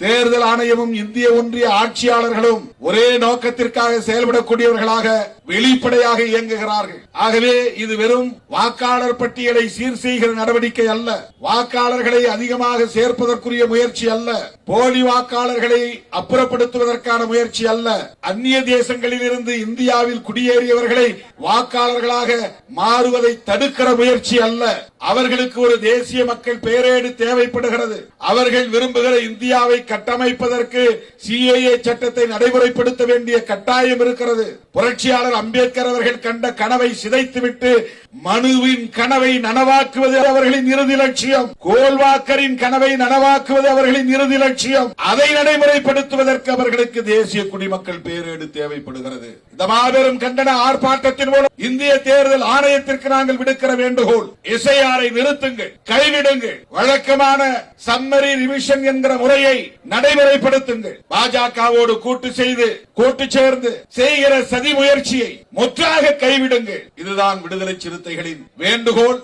தேர்தல் ஆணையமும் இந்திய ஒன்றிய ஆட்சியாளர்களும் ஒரே நோக்கத்திற்காக செயல்படக்கூடியவர்களாக வெளிப்படையாக இயங்குகிறார்கள். ஆகவே இது வெறும் வாக்காளர் பட்டியலை சீர் செய்கிற நடவடிக்கை அல்ல. வாக்காளர்களை அதிகமாக சேர்ப்பதற்குரிய முயற்சி அல்ல. போலி வாக்காளர்களை அப்புறப்படுத்துவதற்கான முயற்சி அல்ல. அந்நிய தேசங்களில் இருந்து இந்தியாவில் குடியேறியவர்களை வாக்காளர்களாக மாறுவதை தடுக்கிற முயற்சி அல்ல. அவர்களுக்கு ஒரு தேசிய மக்கள் பேரேடு தேவைப்படுகிறது. அவர்கள் விரும்புகிற இந்தியாவை கட்டமைப்பதற்கு சிஏஏ சட்டத்தை நடைமுறைப்படுத்த வேண்டிய கட்டாயம் இருக்கிறது. புரட்சியாளர் அம்பேத்கர் அவர்கள் கண்ட கனவை சிதைத்துவிட்டு மனுவின் கனவை நனவாக்குவது அவர்களின் இறுதி லட்சியம். கோல்வாக்கரின் கனவை நனவாக்குவது அவர்களின் இறுதி லட்சியம். அதை நடைமுறைப்படுத்துவதற்கு அவர்களுக்கு தேசிய குடிமக்கள் பேரேடு தேவைப்படுகிறது. இந்த மாபெரும் கண்டன ஆர்ப்பாட்டத்தின் மூலம் இந்திய தேர்தல் ஆணையத்திற்கு நாங்கள் விடுக்கிற வேண்டுகோள். இசையாரை நிறுத்துங்கள் கைவிடுங்கள். வழக்கமான சம்மரி ரிவிஷன் என்கிற முறையை நடைமுறைப்படுத்துங்கள். பாஜகவோடு கூட்டு செய்து கூட்டு சேர்ந்து செய்கிற சதி முயற்சியை முற்றாக கைவிடுங்கள். இதுதான் விடுதலை சிறுத்தைகளின் வேண்டுகோள்.